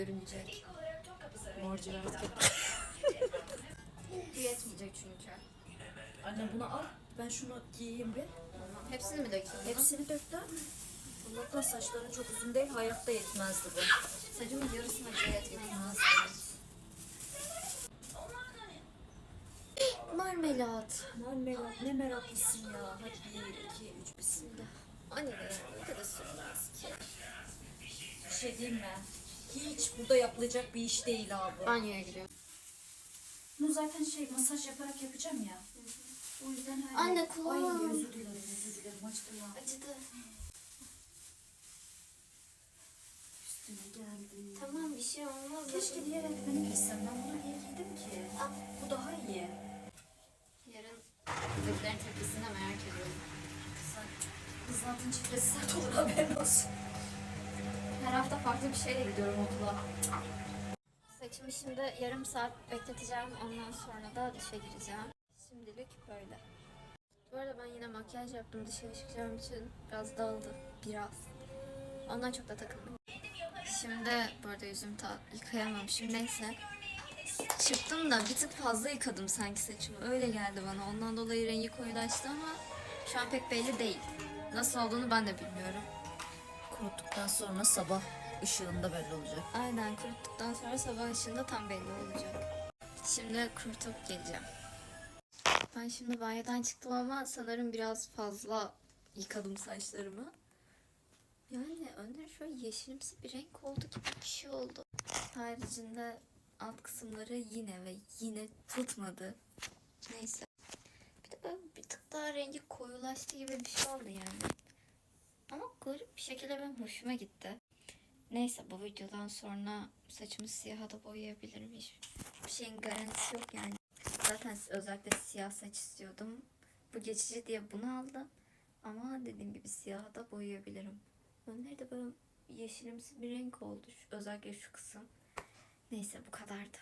Görünecek. Morcu Bu yetmeyecek çünkü. Anne bunu al. Ben şunu giyeyim bir. Hepsini mi dökeyim? Hepsi. Hepsini dök lan. Allah'tan saçların çok uzun değil. Hayatta yetmezdi bu. Saçımın yarısına bile yetmez. Marmelat. Marmelat ne meraklısın ya. Hadi bir, iki, üç, bismillah. Anne ne kadar sürmez ki. Bir şey diyeyim mi? Hiç burada yapılacak bir iş değil abi. Banyoya gidiyorum. Bunu zaten şey masaj yaparak yapacağım ya. O yüzden hani... Anne, kulağım. Ay özür dilerim özür dilerim acıdı ya. Acıdı. Üstüne geldi. Tamam bir şey olmaz. Keşke diğer eldiveni giysem. Ben bunu niye giydim ki? Bu daha iyi. Yarın bizimkilerin tepkisini de merak ediyorum. Sen kızlardan çiftesi sert olur haberin olsun. Her hafta farklı bir şeyle gidiyorum okula. Saçımı şimdi yarım saat bekleteceğim. Ondan sonra da duşa gireceğim. Şimdilik böyle. Bu arada ben yine makyaj yaptım dışarı çıkacağım için. Biraz dağıldı. Biraz. Ondan çok da takıldım. Şimdi bu arada yüzümü ta yıkayamamışım. Neyse. Çıktım da bir tık fazla yıkadım sanki saçımı. Öyle geldi bana. Ondan dolayı rengi koyulaştı ama şu an pek belli değil. Nasıl olduğunu ben de bilmiyorum. Kuruttuktan sonra sabah ışığında belli olacak. Aynen kuruttuktan sonra sabah ışığında tam belli olacak. Şimdi kurutup geleceğim. Ben şimdi banyodan çıktım ama sanırım biraz fazla yıkadım saçlarımı. Yani önleri şöyle yeşilimsi bir renk oldu gibi bir şey oldu. Haricinde alt kısımları yine ve yine tutmadı. Neyse. Bir de böyle bir tık daha rengi koyulaştı gibi bir şey oldu yani. Garip bir şekilde benim hoşuma gitti. Neyse bu videodan sonra saçımı siyaha da boyayabilirim. Hiçbir şeyin garantisi yok yani. Zaten özellikle siyah saç istiyordum. Bu geçici diye bunu aldım. Ama dediğim gibi siyaha da boyayabilirim. Önleri de böyle yeşilimsi bir renk oldu. Özellikle şu kısım. Neyse bu kadardı.